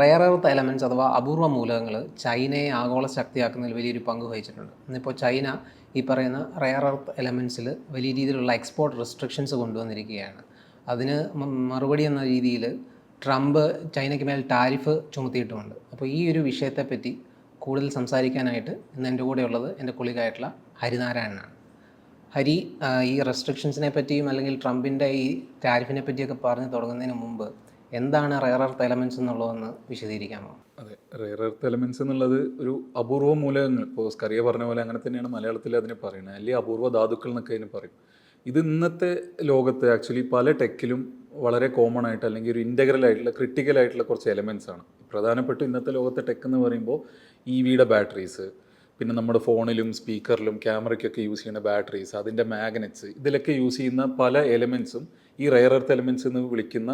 Rare earth elements അഥവാ അപൂർവ മൂലകങ്ങൾ ചൈനയെ ആഗോള ശക്തിയാക്കുന്നതിൽ വലിയൊരു പങ്ക് വഹിച്ചിട്ടുണ്ട്. ഇന്നിപ്പോൾ ചൈന ഈ പറയുന്ന റെയർ എർത്ത് എലമെന്റ്സിൽ വലിയ രീതിയിലുള്ള എക്സ്പോർട്ട് റെസ്ട്രിക്ഷൻസ് കൊണ്ടുവന്നിരിക്കുകയാണ്. അതിന് മറുപടി എന്ന രീതിയിൽ ട്രംപ് ചൈനയ്ക്ക് മേൽ ടാരിഫ് ചുമത്തിയിട്ടുമുണ്ട്. അപ്പോൾ ഈ ഒരു വിഷയത്തെപ്പറ്റി കൂടുതൽ സംസാരിക്കാനായിട്ട് ഇന്ന് എന്റെ കൂടെ ഉള്ളത് എന്റെ കുളികായിട്ടുള്ള ഹരിനാരായണനാണ്. ഹരി ഈ റെസ്ട്രിക്ഷൻസിനെ പറ്റിയും അല്ലെങ്കിൽ ട്രംപിന്റെ ഈ ടാരിഫിനെ പറ്റിയൊക്കെ പറഞ്ഞു തുടങ്ങുന്നതിന് മുമ്പ് എന്താണ് റെയർ എർത്ത് എലമെന്റ്സ് എന്നുള്ളതെന്ന് വിശദീകരിക്കാമോ? അതെ റെയർ എർത്ത് എലമെന്റ്സ് എന്നുള്ളത് ഒരു അപൂർവ മൂലകങ്ങൾ. ഇപ്പോൾ സ്കറിയ പറഞ്ഞ പോലെ അങ്ങനെ തന്നെയാണ് മലയാളത്തിൽ അതിനെ പറയുന്നത്. അല്ലെങ്കിൽ അപൂർവ ധാതുക്കൾ എന്നൊക്കെ അതിന് പറയും. ഇത് ഇന്നത്തെ ലോകത്ത് ആക്ച്വലി പല ടെക്കിലും വളരെ കോമൺ ആയിട്ട് അല്ലെങ്കിൽ ഒരു ഇന്റഗ്രൽ ആയിട്ടുള്ള ക്രിട്ടിക്കൽ ആയിട്ടുള്ള കുറച്ച് എലമെന്റ്സ് ആണ്. പ്രധാനപ്പെട്ട ഇന്നത്തെ ലോകത്തെ ടെക്ക് എന്ന് പറയുമ്പോൾ ഇ വിയുടെ ബാറ്ററീസ് പിന്നെ നമ്മുടെ ഫോണിലും സ്പീക്കറിലും ക്യാമറയ്ക്കൊക്കെ യൂസ് ചെയ്യുന്ന ബാറ്ററീസ് അതിന്റെ മാഗ്നറ്റ്സ് ഇതിലൊക്കെ യൂസ് ചെയ്യുന്ന പല എലമെൻസും ഈ റെയർ എർത്ത് എലമെന്റ്സ് എന്ന് വിളിക്കുന്ന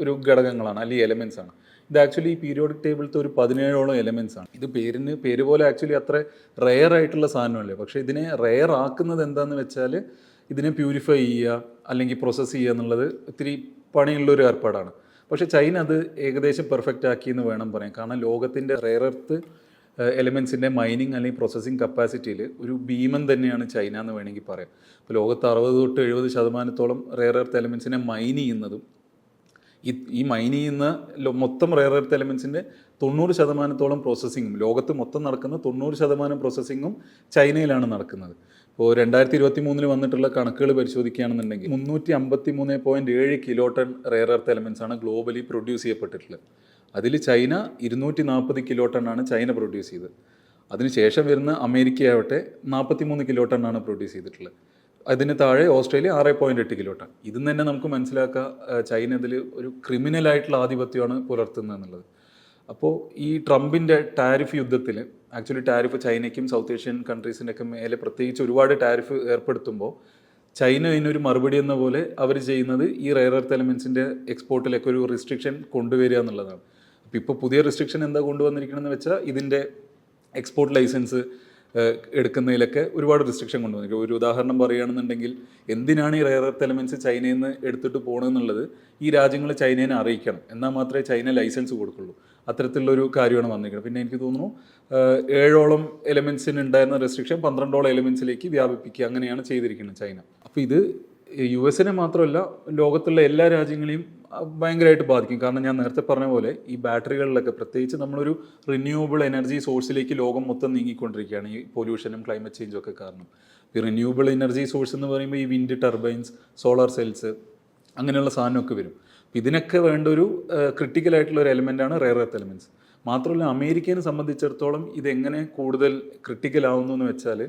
ഒരു ഘടകങ്ങളാണ് അല്ലെങ്കിൽ എലമെൻസ് ആണ്. ഇത് ആക്ച്വലി പീരിയോഡിക് ടേബിളത്തെ ഒരു പതിനേഴോളം എലമെൻസ് ആണ്. ഇത് പേരിന് പേര് പോലെ ആക്ച്വലി അത്ര റെയർ ആയിട്ടുള്ള സാധനമല്ലേ? പക്ഷേ ഇതിനെ റെയർ ആക്കുന്നത് എന്താണെന്ന് വെച്ചാൽ ഇതിനെ പ്യൂരിഫൈ ചെയ്യുക അല്ലെങ്കിൽ പ്രോസസ്സ് ചെയ്യുക എന്നുള്ളത് ഒത്തിരി പണിയുള്ള ഒരു ഏർപ്പാടാണ്. പക്ഷേ ചൈന അത് ഏകദേശം പെർഫെക്റ്റ് ആക്കി എന്ന് വേണം പറയാം കാരണം ലോകത്തിന്റെ റെയർ എർത്ത് എലമെൻസിന്റെ മൈനിങ് അല്ലെങ്കിൽ പ്രോസസ്സിങ് കപ്പാസിറ്റിയിൽ ഒരു ഭീമൻ തന്നെയാണ് ചൈന എന്ന് വേണമെങ്കിൽ പറയാം. ഇപ്പോൾ ലോകത്ത് അറുപത് തൊട്ട് എഴുപത് ശതമാനത്തോളം റെയർ എർത്ത് എലമെൻസിനെ മൈൻ ചെയ്യുന്നതും ഈ ഈ മൈൻ ചെയ്യുന്ന മൊത്തം റെയർ എർത്ത് എലമെൻസിന്റെ തൊണ്ണൂറ് ശതമാനത്തോളം പ്രോസസ്സിങ്ങും ലോകത്ത് മൊത്തം നടക്കുന്ന തൊണ്ണൂറ് ശതമാനം പ്രോസസ്സിങ്ങും ചൈനയിലാണ് നടക്കുന്നത്. ഇപ്പോൾ രണ്ടായിരത്തി ഇരുപത്തി മൂന്നിൽ വന്നിട്ടുള്ള കണക്കുകൾ പരിശോധിക്കുകയാണെന്നുണ്ടെങ്കിൽ മുന്നൂറ്റി അമ്പത്തി മൂന്ന് പോയിന്റ് ഏഴ് kilo ton rare earth elements ആണ് ഗ്ലോബലി പ്രൊഡ്യൂസ് ചെയ്യപ്പെട്ടിട്ടുള്ളത്. അതിൽ ചൈന ഇരുന്നൂറ്റി നാൽപ്പത് കിലോ ടൺ ആണ് ചൈന പ്രൊഡ്യൂസ് ചെയ്തത്. അതിനുശേഷം വരുന്ന അമേരിക്കയാവട്ടെ നാൽപ്പത്തി മൂന്ന് കിലോ ടണ്ണാണ് പ്രൊഡ്യൂസ് ചെയ്തിട്ടുള്ളത്. അതിന് താഴെ ഓസ്ട്രേലിയ ആറ് പോയിന്റ് എട്ട് കിലോ ടൺ തന്നെ നമുക്ക് മനസ്സിലാക്കാം ചൈന ഇതിൽ ഒരു ക്രിമിനൽ ആയിട്ടുള്ള ആധിപത്യമാണ് പുലർത്തുന്നത് എന്നുള്ളത്. അപ്പോൾ ഈ ട്രംപിന്റെ ടാരിഫ് യുദ്ധത്തിൽ ആക്ച്വലി ടാരിഫ് ചൈനയ്ക്കും സൗത്ത് ഏഷ്യൻ കൺട്രീസിന്റെ ഒക്കെ മേലെ പ്രത്യേകിച്ച് ഒരുപാട് ടാരിഫ് ഏർപ്പെടുത്തുമ്പോൾ ചൈന ഇതിനൊരു മറുപടി എന്ന പോലെ അവർ ചെയ്യുന്നത് ഈ റെയർ എർത്ത് എലമെൻസിന്റെ എക്സ്പോർട്ടിലൊക്കെ ഒരു റിസ്ട്രിക്ഷൻ കൊണ്ടുവരിക എന്നുള്ളതാണ്. അപ്പോൾ ഇപ്പോൾ പുതിയ റിസ്ട്രിക്ഷൻ എന്താ കൊണ്ടുവന്നിരിക്കണമെന്ന് വെച്ചാൽ ഇതിന്റെ എക്സ്പോർട്ട് ലൈസൻസ് എടുക്കുന്നതിലൊക്കെ ഒരുപാട് റിസ്ട്രിക്ഷൻ കൊണ്ടുവന്നിരിക്കും. ഒരു ഉദാഹരണം പറയുകയാണെന്നുണ്ടെങ്കിൽ എന്തിനാണ് ഈ റെയർ എർത്ത് എലമെന്റ്സ് ചൈനയിൽ നിന്ന് എടുത്തിട്ട് പോകണമെന്നുള്ളത് ഈ രാജ്യങ്ങൾ ചൈനയെ അറിയിക്കണം. എന്നാൽ മാത്രമേ ചൈന ലൈസൻസ് കൊടുക്കുള്ളൂ. അത്തരത്തിലുള്ളൊരു കാര്യമാണ് വന്നിരിക്കുന്നത്. പിന്നെ എനിക്ക് തോന്നുന്നു ഏഴോളം എലമെൻസിന് ഉണ്ടായിരുന്ന റെസ്ട്രിക്ഷൻ പന്ത്രണ്ടോളം എലമെൻസിലേക്ക് വ്യാപിപ്പിക്കുക അങ്ങനെയാണ് ചെയ്തിരിക്കുന്നത് ചൈന. അപ്പോൾ ഇത് യു എസിനെ മാത്രമല്ല ലോകത്തുള്ള എല്ലാ രാജ്യങ്ങളെയും ഭയങ്കരമായിട്ട് ബാധിക്കും. കാരണം ഞാൻ നേരത്തെ പറഞ്ഞ പോലെ ഈ ബാറ്ററികളിലൊക്കെ പ്രത്യേകിച്ച് നമ്മളൊരു റിന്യൂവബിൾ എനർജി സോഴ്സിലേക്ക് ലോകം മൊത്തം നീങ്ങിക്കൊണ്ടിരിക്കുകയാണ് ഈ പൊല്യൂഷനും ക്ലൈമറ്റ് ചേഞ്ചും ഒക്കെ കാരണം. ഈ റിന്യൂവബിൾ എനർജി സോഴ്സ് എന്ന് പറയുമ്പോൾ ഈ വിൻഡ് ടർബൈൻസ് സോളാർ സെൽസ് അങ്ങനെയുള്ള സാധനമൊക്കെ വരും. ഇതിനൊക്കെ വേണ്ട ഒരു ക്രിട്ടിക്കൽ ആയിട്ടുള്ള ഒരു എലമെന്റാണ് റെയർ എർത്ത് എലമെന്റ്സ് മാത്രമല്ല അമേരിക്കനെ സംബന്ധിച്ചിടത്തോളം ഇതെങ്ങനെ കൂടുതൽ ക്രിട്ടിക്കൽ ആവുന്നു എന്ന് വെച്ചാൽ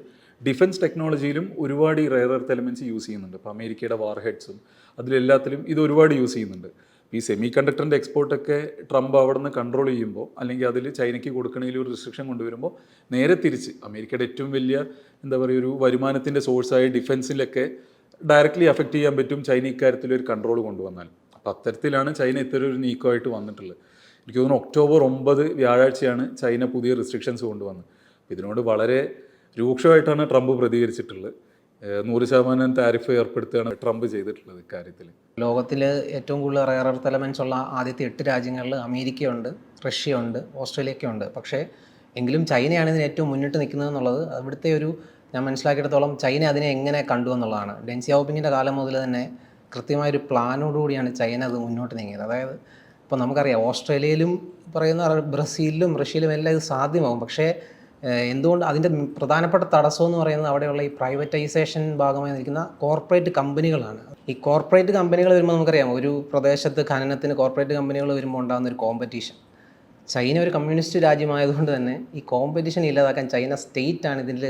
ഡിഫൻസ് ടെക്നോളജിയിലും ഒരുപാട് ഈ റെയർ എർത്ത് എലമെന്റ്സ് യൂസ് ചെയ്യുന്നുണ്ട്. ഇപ്പോൾ അമേരിക്കയുടെ വാർ ഹെഡ്സും അതിലെല്ലാത്തിലും ഇത് ഒരുപാട് യൂസ് ചെയ്യുന്നുണ്ട്. ഈ സെമി കണ്ടക്ടറിന്റെ എക്സ്പോർട്ടൊക്കെ ട്രംപ് അവിടെ നിന്ന് കൺട്രോൾ ചെയ്യുമ്പോൾ അല്ലെങ്കിൽ അതിൽ ചൈനയ്ക്ക് കൊടുക്കണമെങ്കിൽ ഒരു റിസ്ട്രിക്ഷൻ കൊണ്ടുവരുമ്പോൾ നേരെ തിരിച്ച് അമേരിക്കയുടെ ഏറ്റവും വലിയ എന്താ പറയുക ഒരു വരുമാനത്തിന്റെ സോഴ്സായ ഡിഫൻസിലൊക്കെ ഡയറക്റ്റ്ലി അഫക്റ്റ് ചെയ്യാൻ പറ്റും ചൈന ഇക്കാര്യത്തിൽ ഒരു കൺട്രോൾ കൊണ്ടുവന്നാൽ. അപ്പോൾ അത്തരത്തിലാണ് ചൈന ഇത്തരം ഒരു നീക്കമായിട്ട് വന്നിട്ടുള്ളത്. എനിക്ക് തോന്നുന്നു ഒക്ടോബർ ഒമ്പത് വ്യാഴാഴ്ചയാണ് ചൈന പുതിയ റിസ്ട്രിക്ഷൻസ് കൊണ്ടുവന്നത്. ഇതിനോട് വളരെ രൂക്ഷമായിട്ടാണ് ട്രംപ് പ്രതികരിച്ചിട്ടുള്ളത്. നൂറ് ശതമാനം താരിഫ് ഏർപ്പെടുത്തുകയാണ് ട്രംപ് ചെയ്തിട്ടുള്ളത് ഇക്കാര്യത്തിൽ. ലോകത്തിൽ ഏറ്റവും കൂടുതൽ റയർ എർത്ത് എലമെൻസ് ഉള്ള ആദ്യത്തെ എട്ട് രാജ്യങ്ങളിൽ അമേരിക്കയുണ്ട് റഷ്യയുണ്ട് ഓസ്ട്രേലിയയൊക്കെയുണ്ട് പക്ഷേ എങ്കിലും ചൈനയാണ് ഇതിന് ഏറ്റവും മുന്നിട്ട് നിൽക്കുന്നത് എന്നുള്ളത് അവിടുത്തെ ഒരു ഞാൻ മനസ്സിലാക്കിയിടത്തോളം ചൈന അതിനെ എങ്ങനെ കണ്ടു എന്നുള്ളതാണ്. ഡെൻ സിയാവോപിങ്ങിന്റെ കാലം മുതൽ തന്നെ കൃത്യമായൊരു പ്ലാനോടുകൂടിയാണ് ചൈന അത് മുന്നോട്ട് നീങ്ങിയത്. അതായത് ഇപ്പോൾ നമുക്കറിയാം ഓസ്ട്രേലിയയിലും പറയുന്ന ബ്രസീലിലും റഷ്യയിലും എല്ലാം ഇത് സാധ്യമാകും. പക്ഷേ എന്തുകൊണ്ട് അതിന്റെ പ്രധാനപ്പെട്ട തടസ്സം എന്ന് പറയുന്നത് അവിടെയുള്ള ഈ പ്രൈവറ്റൈസേഷൻ ഭാഗമായി നിൽക്കുന്ന കോർപ്പറേറ്റ് കമ്പനികളാണ് ഈ കോർപ്പറേറ്റ് കമ്പനികൾ വരുമ്പോൾ നമുക്കറിയാം ഒരു പ്രദേശത്ത് ഖനനത്തിന് കോർപ്പറേറ്റ് കമ്പനികൾ വരുമ്പോൾ ഉണ്ടാകുന്ന ഒരു കോമ്പറ്റീഷൻ ചൈന ഒരു കമ്മ്യൂണിസ്റ്റ് രാജ്യമായതുകൊണ്ട് തന്നെ ഈ കോമ്പറ്റീഷൻ ഇല്ലാതാക്കാൻ ചൈന സ്റ്റേറ്റ് ആണ് ഇതിൽ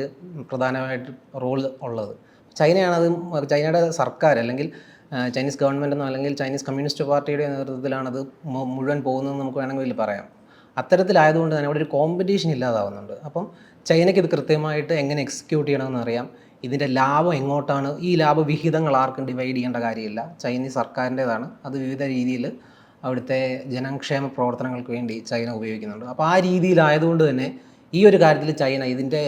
പ്രധാനമായിട്ട് റോൾ ഉള്ളത്. ചൈനയാണ് ചൈനയുടെ സർക്കാർ അല്ലെങ്കിൽ ചൈനീസ് ഗവൺമെന്റെന്നോ അല്ലെങ്കിൽ ചൈനീസ് കമ്മ്യൂണിസ്റ്റ് പാർട്ടിയുടെ നേതൃത്വത്തിലാണത് മുഴുവൻ പോകുന്നതെന്ന് നമുക്ക് വേണമെങ്കിൽ പറയാം. അത്തരത്തിലായതുകൊണ്ട് തന്നെ അവിടെ ഒരു കോമ്പറ്റീഷൻ ഇല്ലാതാവുന്നുണ്ട്. അപ്പം ചൈനയ്ക്ക് ഇത് കൃത്യമായിട്ട് എങ്ങനെ എക്സിക്യൂട്ട് ചെയ്യണമെന്ന് അറിയാം ഇതിന്റെ ലാഭം എങ്ങോട്ടാണ്? ഈ ലാഭവിഹിതങ്ങൾ ആർക്കും ഡിവൈഡ് ചെയ്യേണ്ട കാര്യമില്ല. ചൈനീസ് സർക്കാരിന്റേതാണ്. അത് വിവിധ രീതിയിൽ അവിടുത്തെ ജനക്ഷേമ പ്രവർത്തനങ്ങൾക്ക് വേണ്ടി ചൈന ഉപയോഗിക്കുന്നുണ്ട്. അപ്പോൾ ആ രീതിയിലായതുകൊണ്ട് തന്നെ ഈ ഒരു കാര്യത്തിൽ ചൈന ഇതിന്റെ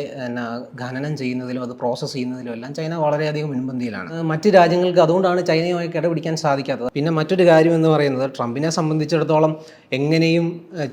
ഖനനം ചെയ്യുന്നതിലും അത് പ്രോസസ്സ് ചെയ്യുന്നതിലും എല്ലാം ചൈന വളരെയധികം മുൻപന്തിയിലാണ്. മറ്റ് രാജ്യങ്ങൾക്ക് അതുകൊണ്ടാണ് ചൈനയുമായി കിടപിടിക്കാൻ സാധിക്കാത്തത്. പിന്നെ മറ്റൊരു കാര്യം എന്ന് പറയുന്നത് ട്രംപിനെ സംബന്ധിച്ചിടത്തോളം എങ്ങനെയും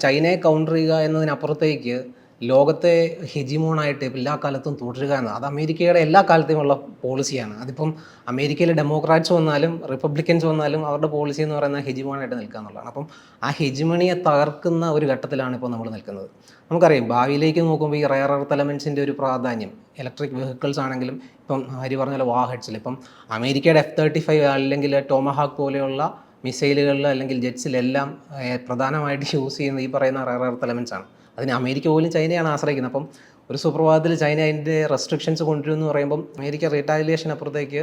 ചൈനയെ കൗണ്ടർ ചെയ്യുക എന്നതിനപ്പുറത്തേക്ക് ലോകത്തെ ഹെജിമോണായിട്ട് എല്ലാ കാലത്തും തുടരുക എന്ന് അത് അമേരിക്കയുടെ എല്ലാ കാലത്തെയുമുള്ള പോളിസിയാണ്. അതിപ്പം അമേരിക്കയിലെ ഡെമോക്രാറ്റ്സ് വന്നാലും റിപ്പബ്ലിക്കൻസ് വന്നാലും അവരുടെ പോളിസി എന്ന് പറയുന്നത് ഹെജിമോണായിട്ട് നിൽക്കുക എന്നുള്ളതാണ്. അപ്പം ആ ഹെജിമണിയെ തകർക്കുന്ന ഒരു ഘട്ടത്തിലാണ് ഇപ്പോൾ നമ്മൾ നിൽക്കുന്നത്. നമുക്കറിയാം ഭാവിയിലേക്ക് നോക്കുമ്പോൾ ഈ റയർ എർത്ത് എലമെൻസിന്റെ ഒരു പ്രാധാന്യം ഇലക്ട്രിക് വെഹിക്കിൾസ് ആണെങ്കിലും ഇപ്പം ഹരി പറഞ്ഞ പോലെ വാഹഡ്സിൽ ഇപ്പം അമേരിക്കയുടെ എഫ് തേർട്ടി ഫൈവ് അല്ലെങ്കിൽ ടോമഹാക്ക് പോലെയുള്ള മിസൈലുകളിൽ അല്ലെങ്കിൽ ജെറ്റ്സിലെല്ലാം പ്രധാനമായിട്ട് യൂസ് ചെയ്യുന്ന ഈ പറയുന്ന റയർ എർത്ത് എലമെൻസ് ആണ്. അതിന് അമേരിക്ക പോലും ചൈനയാണ് ആശ്രയിക്കുന്നത്. അപ്പം ഒരു സുപ്രഭാതത്തിൽ ചൈന അതിന്റെ റെസ്ട്രിക്ഷൻസ് കൊണ്ടുവരുമെന്ന് പറയുമ്പം അമേരിക്ക റീറ്റാലിയേഷൻ അപ്പുറത്തേക്ക്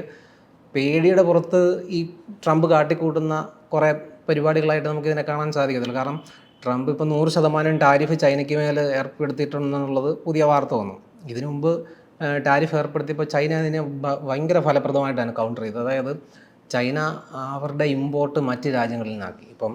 പേടിയുടെ പുറത്ത് ഈ ട്രംപ് കാട്ടിക്കൂട്ടുന്ന കുറേ പരിപാടികളായിട്ട് നമുക്ക് ഇതിനെ കാണാൻ സാധിക്കത്തില്ല. കാരണം ട്രംപ് ഇപ്പോൾ നൂറ് ശതമാനം ടാരിഫ് ചൈനയ്ക്ക് മേൽ ഏർപ്പെടുത്തിയിട്ടുണ്ടെന്നുള്ളത് പുതിയ വാർത്ത വന്നു. ഇതിനു മുമ്പ് ടാരിഫ് ഏർപ്പെടുത്തിയപ്പോൾ ചൈന അതിനെ ഭയങ്കര ഫലപ്രദമായിട്ടാണ് കൗണ്ടർ ചെയ്തത്. അതായത് ചൈന അവരുടെ ഇമ്പോർട്ട് മറ്റ് രാജ്യങ്ങളിൽ നിന്നാക്കി. ഇപ്പം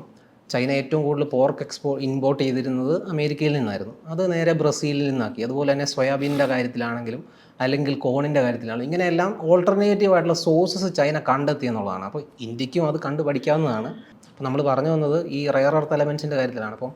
ചൈന ഏറ്റവും കൂടുതൽ പോർക്ക് എക്സ്പോ ഇമ്പോർട്ട് ചെയ്തിരുന്നത് അമേരിക്കയിൽ നിന്നായിരുന്നു. അത് നേരെ ബ്രസീലിൽ നിന്നാക്കി. അതുപോലെ തന്നെ സോയാബീന്റെ കാര്യത്തിലാണെങ്കിലും അല്ലെങ്കിൽ കോണിന്റെ കാര്യത്തിലാണെങ്കിലും ഇങ്ങനെയെല്ലാം ഓൾട്ടർനേറ്റീവ് ആയിട്ടുള്ള സോഴ്സസ് ചൈന കണ്ടെത്തി എന്നുള്ളതാണ്. അപ്പോൾ ഇന്ത്യക്കും അത് കണ്ടു പഠിക്കാവുന്നതാണ് അപ്പോൾ നമ്മൾ പറഞ്ഞു വന്നത് ഈ റയർ എർത്ത് എലമെൻസിന്റെ കാര്യത്തിലാണ്. അപ്പം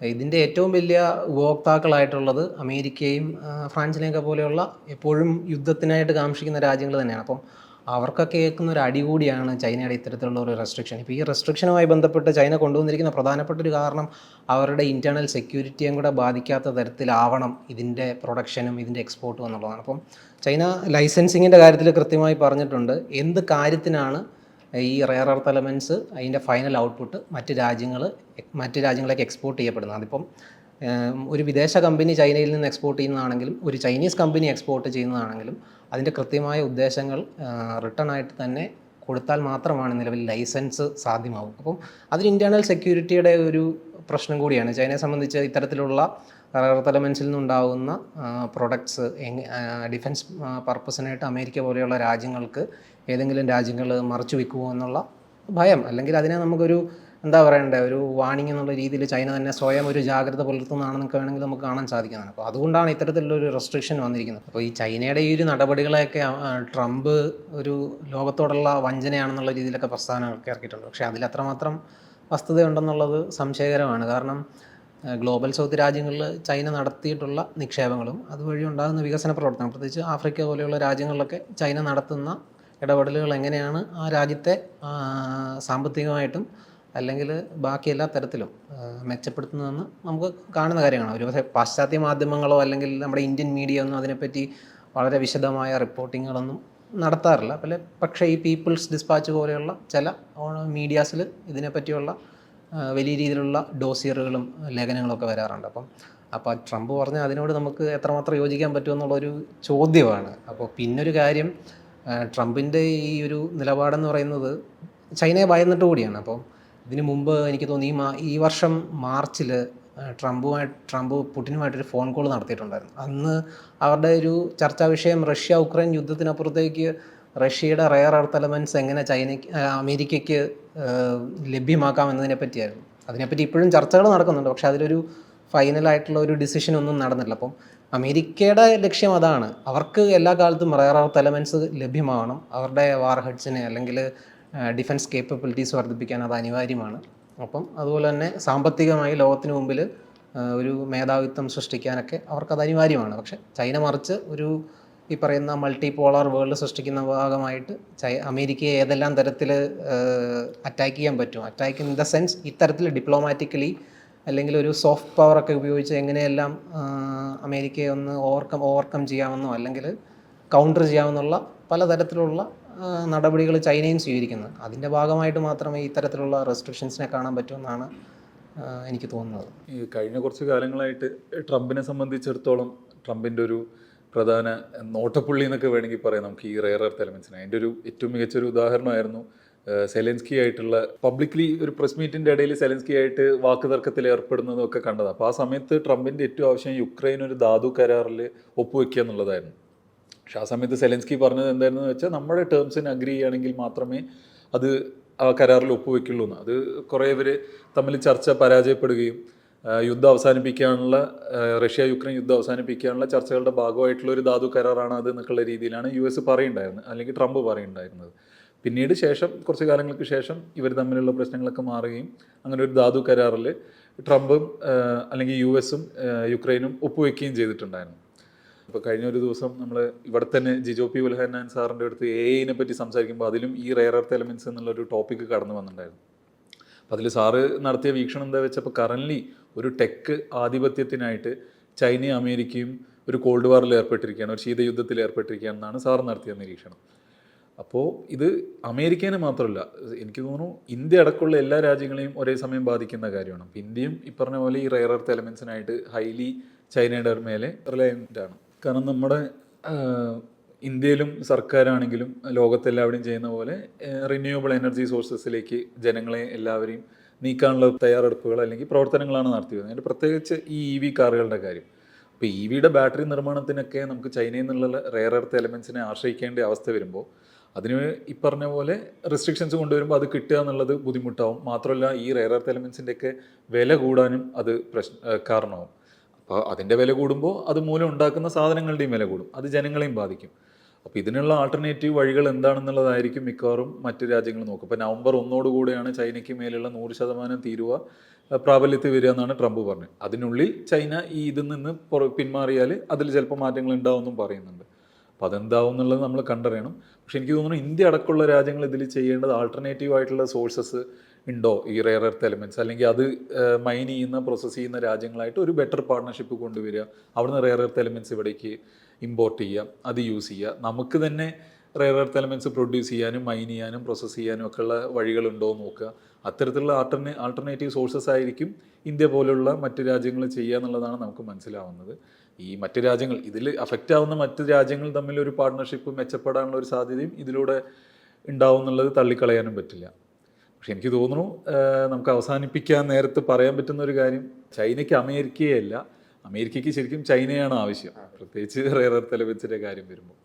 ഇതിന്റെ ഏറ്റവും വലിയ ഉപഭോക്താക്കളായിട്ടുള്ളത് അമേരിക്കയും ഫ്രാൻസിനെയൊക്കെ പോലെയുള്ള എപ്പോഴും യുദ്ധത്തിനായിട്ട് കാക്ഷിക്കുന്ന രാജ്യങ്ങൾ തന്നെയാണ്. അപ്പം അവർക്കൊക്കെ ഏൽക്കുന്ന ഒരു അടി കൂടിയാണ് ചൈനയുടെ ഇത്തരത്തിലുള്ള ഒരു റെസ്ട്രിക്ഷൻ ഇപ്പോൾ ഈ റെസ്ട്രിക്ഷനുമായി ബന്ധപ്പെട്ട് ചൈന കൊണ്ടുവന്നിരിക്കുന്ന പ്രധാനപ്പെട്ട ഒരു കാരണം അവരുടെ ഇന്റേർണൽ സെക്യൂരിറ്റിയും കൂടെ ബാധിക്കാത്ത തരത്തിലാവണം ഇതിന്റെ പ്രൊഡക്ഷനും ഇതിന്റെ എക്സ്പോർട്ടും എന്നുള്ളതാണ്. അപ്പം ചൈന ലൈസൻസിങ്ങിന്റെ കാര്യത്തിൽ കൃത്യമായി പറഞ്ഞിട്ടുണ്ട്. എന്ത് കാര്യത്തിനാണ് ഈ റെയർ എർത്ത് എലമെന്റ്സ് അതിന്റെ ഫൈനൽ ഔട്ട്പുട്ട് മറ്റ് രാജ്യങ്ങൾ മറ്റ് രാജ്യങ്ങളിലേക്ക് എക്സ്പോർട്ട് ചെയ്യപ്പെടുന്നത്? അതിപ്പം ഒരു വിദേശ കമ്പനി ചൈനയിൽ നിന്ന് എക്സ്പോർട്ട് ചെയ്യുന്നതാണെങ്കിലും ഒരു ചൈനീസ് കമ്പനി എക്സ്പോർട്ട് ചെയ്യുന്നതാണെങ്കിലും അതിന്റെ കൃത്യമായ ഉദ്ദേശങ്ങൾ റിട്ടേൺ ആയിട്ട് തന്നെ കൊടുത്താൽ മാത്രമാണ് നിലവിൽ ലൈസൻസ് സാധ്യമാവും അപ്പം അതിന് ഇന്റേർണൽ സെക്യൂരിറ്റിയുടെ ഒരു പ്രശ്നം കൂടിയാണ്. ചൈനയെ സംബന്ധിച്ച് ഇത്തരത്തിലുള്ള റെയർ എലമെൻസിൽ നിന്നുണ്ടാകുന്ന പ്രൊഡക്ട്സ് ഡിഫൻസ് പർപ്പസിനായിട്ട് അമേരിക്ക പോലെയുള്ള രാജ്യങ്ങൾക്ക് ഏതെങ്കിലും രാജ്യങ്ങൾ മറച്ചു വെക്കുമോ എന്നുള്ള ഭയം അല്ലെങ്കിൽ അതിനെ നമുക്കൊരു എന്താ പറയണ്ടേ? ഒരു വാണിംഗ് എന്നുള്ള രീതിയിൽ ചൈന തന്നെ സ്വയം ഒരു ജാഗ്രത പുലർത്തുന്നതാണെന്നൊക്കെ വേണമെങ്കിൽ നമുക്ക് കാണാൻ സാധിക്കുന്നതാണ്. അപ്പോൾ അതുകൊണ്ടാണ് ഇത്തരത്തിലുള്ളൊരു റെസ്ട്രിക്ഷൻ വന്നിരിക്കുന്നത്. അപ്പോൾ ഈ ചൈനയുടെ ഈ ഒരു നടപടികളെയൊക്കെ ട്രംപ് ഒരു ലോകത്തോടുള്ള വഞ്ചനയാണെന്നുള്ള രീതിയിലൊക്കെ പ്രസ്ഥാനങ്ങളൊക്കെ ഇറക്കിയിട്ടുണ്ട്. പക്ഷേ അതിൽ അത്രമാത്രം വസ്തുതയുണ്ടെന്നുള്ളത് സംശയകരമാണ്. കാരണം ഗ്ലോബൽ സൗത്ത് രാജ്യങ്ങളിൽ ചൈന നടത്തിയിട്ടുള്ള നിക്ഷേപങ്ങളും അതുവഴി ഉണ്ടാകുന്ന വികസന പ്രവർത്തനം പ്രത്യേകിച്ച് ആഫ്രിക്ക പോലെയുള്ള രാജ്യങ്ങളിലൊക്കെ ചൈന നടത്തുന്ന ഇടപെടലുകൾ എങ്ങനെയാണ് ആ രാജ്യത്തെ സാമ്പത്തികമായിട്ടും അല്ലെങ്കിൽ ബാക്കി എല്ലാ തരത്തിലും മെച്ചപ്പെടുത്തുന്നതെന്ന് നമുക്ക് കാണുന്ന കാര്യമാണ് ഒരു പക്ഷേ പാശ്ചാത്യ മാധ്യമങ്ങളോ അല്ലെങ്കിൽ നമ്മുടെ ഇന്ത്യൻ മീഡിയ ഒന്നും അതിനെപ്പറ്റി വളരെ വിശദമായ റിപ്പോർട്ടിങ്ങുകളൊന്നും നടത്താറില്ല. പല പക്ഷേ ഈ പീപ്പിൾസ് ഡിസ്പാച്ച് പോലെയുള്ള ചില മീഡിയാസിൽ ഇതിനെപ്പറ്റിയുള്ള വലിയ രീതിയിലുള്ള ഡോസിയറുകളും ലേഖനങ്ങളൊക്കെ വരാറുണ്ട്. അപ്പം അപ്പോൾ ട്രംപ് പറഞ്ഞ അതിനോട് നമുക്ക് എത്രമാത്രം യോജിക്കാൻ പറ്റുമെന്നുള്ളൊരു ചോദ്യമാണ്. അപ്പോൾ പിന്നൊരു കാര്യം ട്രംപിന്റെ ഈ ഒരു നിലപാടെന്ന് പറയുന്നത് ചൈനയെ ഭയന്നിട്ട് കൂടിയാണ്. അപ്പോൾ ഇതിനു മുമ്പ് എനിക്ക് തോന്നി ഈ ഈ വർഷം മാർച്ചിൽ ട്രംപുമായി ട്രംപ് പുടിനുമായിട്ടൊരു ഫോൺ കോൾ നടത്തിയിട്ടുണ്ടായിരുന്നു. അന്ന് അവരുടെ ഒരു ചർച്ചാ വിഷയം റഷ്യ ഉക്രൈൻ യുദ്ധത്തിനപ്പുറത്തേക്ക് റഷ്യയുടെ റെയർ എർത്ത് എലമെന്റ്സ് എങ്ങനെ ചൈനയ്ക്ക് അമേരിക്കയ്ക്ക് ലഭ്യമാക്കാം എന്നതിനെ പറ്റിയായിരുന്നു. അതിനെപ്പറ്റി ഇപ്പോഴും ചർച്ചകൾ നടക്കുന്നുണ്ട്. പക്ഷേ അതിലൊരു ഫൈനലായിട്ടുള്ള ഒരു ഡിസിഷൻ ഒന്നും നടന്നില്ല. അപ്പം അമേരിക്കയുടെ ലക്ഷ്യം അതാണ്. അവർക്ക് എല്ലാ കാലത്തും റെയർ എർത്ത് എലമെന്റ്സ് ലഭ്യമാവണം. അവരുടെ വാർ ഹെഡ്സിനെ അല്ലെങ്കിൽ ഡിഫൻസ് കേപ്പബിലിറ്റീസ് വർദ്ധിപ്പിക്കാൻ അത് അനിവാര്യമാണ്. അപ്പം അതുപോലെ തന്നെ സാമ്പത്തികമായി ലോകത്തിന് മുമ്പിൽ ഒരു മേധാവിത്വം സൃഷ്ടിക്കാനൊക്കെ അവർക്കത് അനിവാര്യമാണ്. പക്ഷെ ചൈന മറിച്ച് ഒരു ഈ പറയുന്ന മൾട്ടി പോളാർ വേൾഡ് സൃഷ്ടിക്കുന്ന ഭാഗമായിട്ട് ചൈ അമേരിക്കയെ ഏതെല്ലാം തരത്തിൽ അറ്റാക്ക് ചെയ്യാൻ പറ്റും? അറ്റാക്ക് ഇൻ ദ സെൻസ് ഇത്തരത്തിൽ ഡിപ്ലോമാറ്റിക്കലി അല്ലെങ്കിൽ ഒരു സോഫ്റ്റ് പവറൊക്കെ ഉപയോഗിച്ച് എങ്ങനെയെല്ലാം അമേരിക്കയെ ഒന്ന് ഓവർകം ഓവർകം ചെയ്യാമെന്നോ അല്ലെങ്കിൽ കൗണ്ടർ ചെയ്യാമെന്നുള്ള പലതരത്തിലുള്ള നടപടികൾ ചൈനയും സ്വീകരിക്കുന്നത് അതിന്റെ ഭാഗമായിട്ട് മാത്രമേ ഇത്തരത്തിലുള്ള റെസ്ട്രിക്ഷൻസിനെ കാണാൻ പറ്റുമെന്നാണ് എനിക്ക് തോന്നുന്നത്. ഈ കഴിഞ്ഞ കുറച്ച് കാലങ്ങളായിട്ട് ട്രംപിനെ സംബന്ധിച്ചിടത്തോളം ട്രംപിന്റെ ഒരു പ്രധാന നോട്ടപ്പുള്ളി എന്നൊക്കെ വേണമെങ്കിൽ പറയാം നമുക്ക് ഈ റെയർ എർത്ത് എലമെൻസിന് അതിന്റെ ഒരു ഏറ്റവും മികച്ചൊരു ഉദാഹരണമായിരുന്നു സെലൻസ്കി ആയിട്ടുള്ള പബ്ലിക്ലി ഒരു പ്രസ് മീറ്റിന്റെ ഇടയിൽ സെലൻസ്കി ആയിട്ട് വാക്കുതർക്കത്തിൽ ഏർപ്പെടുന്നതും ഒക്കെ കണ്ടത് അപ്പോൾ ആ സമയത്ത് ട്രംപിന്റെ ഏറ്റവും ആവശ്യം യുക്രൈൻ ഒരു ധാതു കരാറിൽ ഒപ്പുവെക്കുക എന്നുള്ളതായിരുന്നു. പക്ഷെ ആ സമയത്ത് സെലൻസ്കി പറഞ്ഞത് എന്തായിരുന്നു വെച്ചാൽ നമ്മുടെ ടേംസിന് അഗ്രി ചെയ്യുകയാണെങ്കിൽ മാത്രമേ അത് ആ കരാറിൽ ഒപ്പുവെക്കുള്ളൂ എന്ന്. അത് കുറേ ഇവർ തമ്മിൽ ചർച്ച പരാജയപ്പെടുകയും യുദ്ധം അവസാനിപ്പിക്കാനുള്ള റഷ്യ യുക്രൈൻ യുദ്ധം അവസാനിപ്പിക്കാനുള്ള ചർച്ചകളുടെ ഭാഗമായിട്ടുള്ള ഒരു ധാതു കരാറാണ് അത് എന്നൊക്കെയുള്ള രീതിയിലാണ് യു എസ് പറയുണ്ടായിരുന്നത് അല്ലെങ്കിൽ ട്രംപ് പറയുണ്ടായിരുന്നത്. പിന്നീട് ശേഷം കുറച്ച് കാലങ്ങൾക്ക് ശേഷം ഇവർ തമ്മിലുള്ള പ്രശ്നങ്ങളൊക്കെ മാറുകയും അങ്ങനെ ഒരു ധാതു കരാറിൽ ട്രംപും അല്ലെങ്കിൽ യു എസും യുക്രൈനും ഒപ്പുവെക്കുകയും ചെയ്തിട്ടുണ്ടായിരുന്നു. ഇപ്പോൾ കഴിഞ്ഞ ഒരു ദിവസം നമ്മൾ ഇവിടെ തന്നെ ജിജോ പി ഉൽഹന്നാൻ സാറിന്റെ അടുത്ത് എ ഐനെ പറ്റി സംസാരിക്കുമ്പോൾ അതിലും ഈ റെയർ എർത്ത് എലമെന്റ്സ് എന്നുള്ളൊരു ടോപ്പിക് കടന്നു വന്നിട്ടുണ്ടായിരുന്നു. അപ്പോൾ അതിൽ സാറ് നടത്തിയ വീക്ഷണം എന്താ വെച്ചപ്പോൾ കറൻലി ഒരു ടെക്ക് ആധിപത്യത്തിനായിട്ട് ചൈനയും അമേരിക്കയും ഒരു കോൾഡ് വാറിൽ ഏർപ്പെട്ടിരിക്കുകയാണ് ഒരു ശീതയുദ്ധത്തിൽ ഏർപ്പെട്ടിരിക്കുകയാണെന്നാണ് സാർ നടത്തിയ നിരീക്ഷണം. അപ്പോൾ ഇത് അമേരിക്കേനെ മാത്രമല്ല എനിക്ക് തോന്നുന്നു ഇന്ത്യ അടക്കമുള്ള എല്ലാ രാജ്യങ്ങളെയും ഒരേ സമയം ബാധിക്കുന്ന കാര്യമാണ്. അപ്പോൾ ഇന്ത്യയും ഇപ്പറഞ്ഞ പറഞ്ഞ പോലെ ഈ റയർ എർത്ത് എലമെൻസിനായിട്ട് ഹൈലി ചൈനയുടെ മേലെ റിലയന്റ് ആണ്. കാരണം നമ്മുടെ ഇന്ത്യയിലും സർക്കാരാണെങ്കിലും ലോകത്തെല്ലാവരും ചെയ്യുന്ന പോലെ റിന്യൂവബിൾ എനർജി സോഴ്സസിലേക്ക് ജനങ്ങളെ എല്ലാവരെയും നീക്കാനുള്ള തയ്യാറെടുപ്പുകൾ അല്ലെങ്കിൽ പ്രവർത്തനങ്ങളാണ് നടത്തി വരുന്നത്. അതിന്റെ പ്രത്യേകിച്ച് ഈ ഇ വി കാറുകളുടെ കാര്യം. അപ്പോൾ ഇ വിയുടെ ബാറ്ററി നിർമ്മാണത്തിനൊക്കെ നമുക്ക് ചൈനയിൽ നിന്നുള്ള റെയർ എർത്ത് എലമെൻസിനെ ആശ്രയിക്കേണ്ട അവസ്ഥ വരുമ്പോൾ അതിന് ഈ പറഞ്ഞ പോലെ റെസ്ട്രിക്ഷൻസ് കൊണ്ടുവരുമ്പോൾ അത് കിട്ടുക എന്നുള്ളത് ബുദ്ധിമുട്ടാവും. മാത്രമല്ല ഈ റെയർ എർത്ത് എലമെൻസിന്റെയൊക്കെ വില കൂടാനും അത് പ്രശ്ന കാരണമാവും. അപ്പോൾ അതിന്റെ വില കൂടുമ്പോൾ അത് മൂലം ഉണ്ടാക്കുന്ന സാധനങ്ങളുടെയും വില കൂടും. അത് ജനങ്ങളെയും ബാധിക്കും. അപ്പോൾ ഇതിനുള്ള ആൾട്ടർനേറ്റീവ് വഴികൾ എന്താണെന്നുള്ളതായിരിക്കും മിക്കവാറും മറ്റു രാജ്യങ്ങൾ നോക്കും. ഇപ്പോൾ നവംബർ ഒന്നോടുകൂടെയാണ് ചൈനയ്ക്ക് മേലുള്ള നൂറ് ശതമാനം തീരുവ പ്രാബല്യത്തിൽ വരിക എന്നാണ് ട്രംപ് പറഞ്ഞത്. അതിനുള്ളിൽ ചൈന ഈ ഇതിൽ നിന്ന് പിന്മാറിയാൽ അതിൽ ചിലപ്പോൾ മാറ്റങ്ങൾ ഉണ്ടാവുമെന്നും പറയുന്നുണ്ട്. അപ്പോൾ അതെന്താവും എന്നുള്ളത് നമ്മൾ കണ്ടറിയണം. പക്ഷെ എനിക്ക് തോന്നുന്നു ഇന്ത്യ അടക്കമുള്ള രാജ്യങ്ങൾ ഇതിൽ ചെയ്യേണ്ടത് ആൾട്ടർനേറ്റീവ് ആയിട്ടുള്ള സോഴ്സസ് ഉണ്ടോ ഈ റെയർ എർത്ത് എലമെന്റ്സ് അല്ലെങ്കിൽ അത് മൈൻ ചെയ്യുന്ന പ്രോസസ്സ് ചെയ്യുന്ന രാജ്യങ്ങളായിട്ട് ഒരു ബെറ്റർ പാർട്ട്ണർഷിപ്പ് കൊണ്ടുവരിക അവിടുന്ന് റെയർ എർത്ത് എലമെന്റ്സ് ഇവിടേക്ക് ഇമ്പോർട്ട് ചെയ്യുക അത് യൂസ് ചെയ്യുക. നമുക്ക് തന്നെ റെയർ എർത്ത് എലമെന്റ്സ് പ്രൊഡ്യൂസ് ചെയ്യാനും മൈൻ ചെയ്യാനും പ്രോസസ്സ് ചെയ്യാനും ഒക്കെയുള്ള വഴികളുണ്ടോ എന്ന് നോക്കുക. അത്തരത്തിലുള്ള ആൾട്ടർനേ ആൾട്ടർനേറ്റീവ് സോഴ്സസ് ആയിരിക്കും ഇന്ത്യ പോലുള്ള മറ്റ് രാജ്യങ്ങൾ ചെയ്യുക എന്നുള്ളതാണ് നമുക്ക് മനസ്സിലാവുന്നത്. ഈ മറ്റ് രാജ്യങ്ങൾ ഇതിൽ അഫക്റ്റ് ആവുന്ന മറ്റ് രാജ്യങ്ങൾ തമ്മിൽ ഒരു പാർട്ട്ണർഷിപ്പ് മെച്ചപ്പെടാനുള്ള ഒരു സാധ്യതയും ഇതിലൂടെ ഉണ്ടാവും എന്നുള്ളത് തള്ളിക്കളയാനും പറ്റില്ല. പക്ഷെ എനിക്ക് തോന്നുന്നു നമുക്ക് അവസാനിപ്പിക്കാൻ നേരത്ത് പറയാൻ പറ്റുന്ന ഒരു കാര്യം ചൈനയ്ക്ക് അമേരിക്കയെ അല്ല അമേരിക്കയ്ക്ക് ശരിക്കും ചൈനയാണ് ആവശ്യം. പ്രത്യേകിച്ച് റേറർ എലമെൻസിന്റെ കാര്യം വരുമ്പോൾ